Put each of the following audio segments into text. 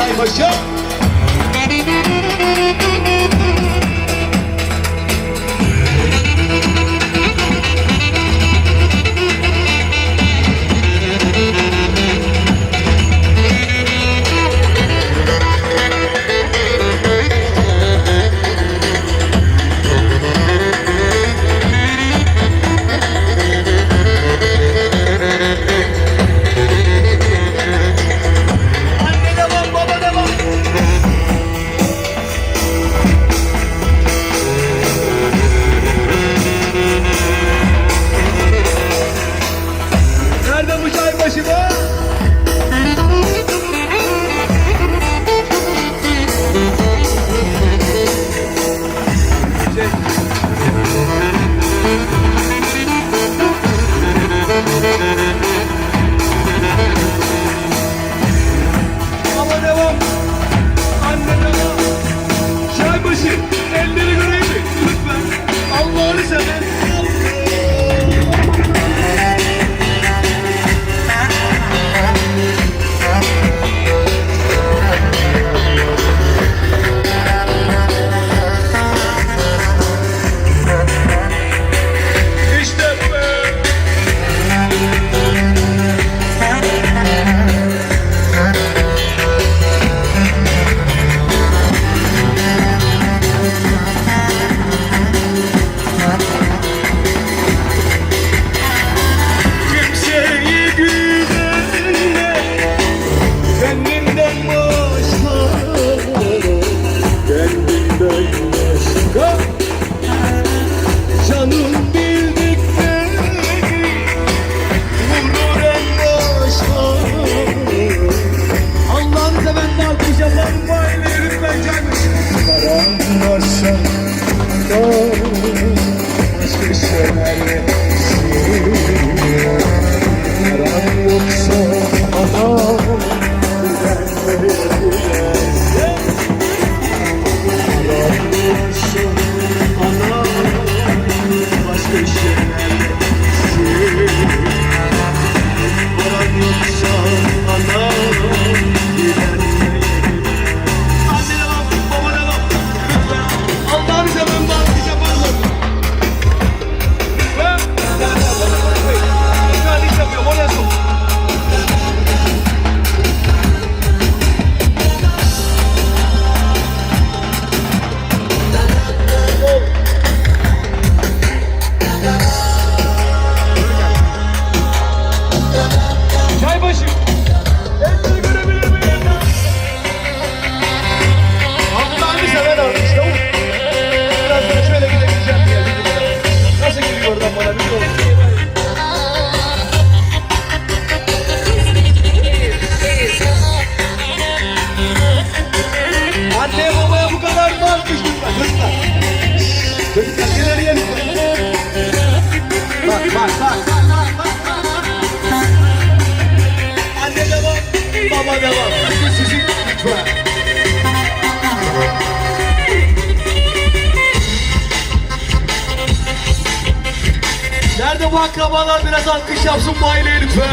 Çaybaşı. walk Nerede bu akrabalar biraz alkış yapsın bu lütfen.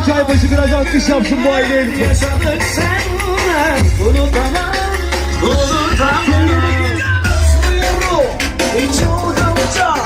Büyük çaybaşı biraz alkış yapsın bu aileye lütfen. Yaşadık senle unutamam, unutamam. Hiç unutamam,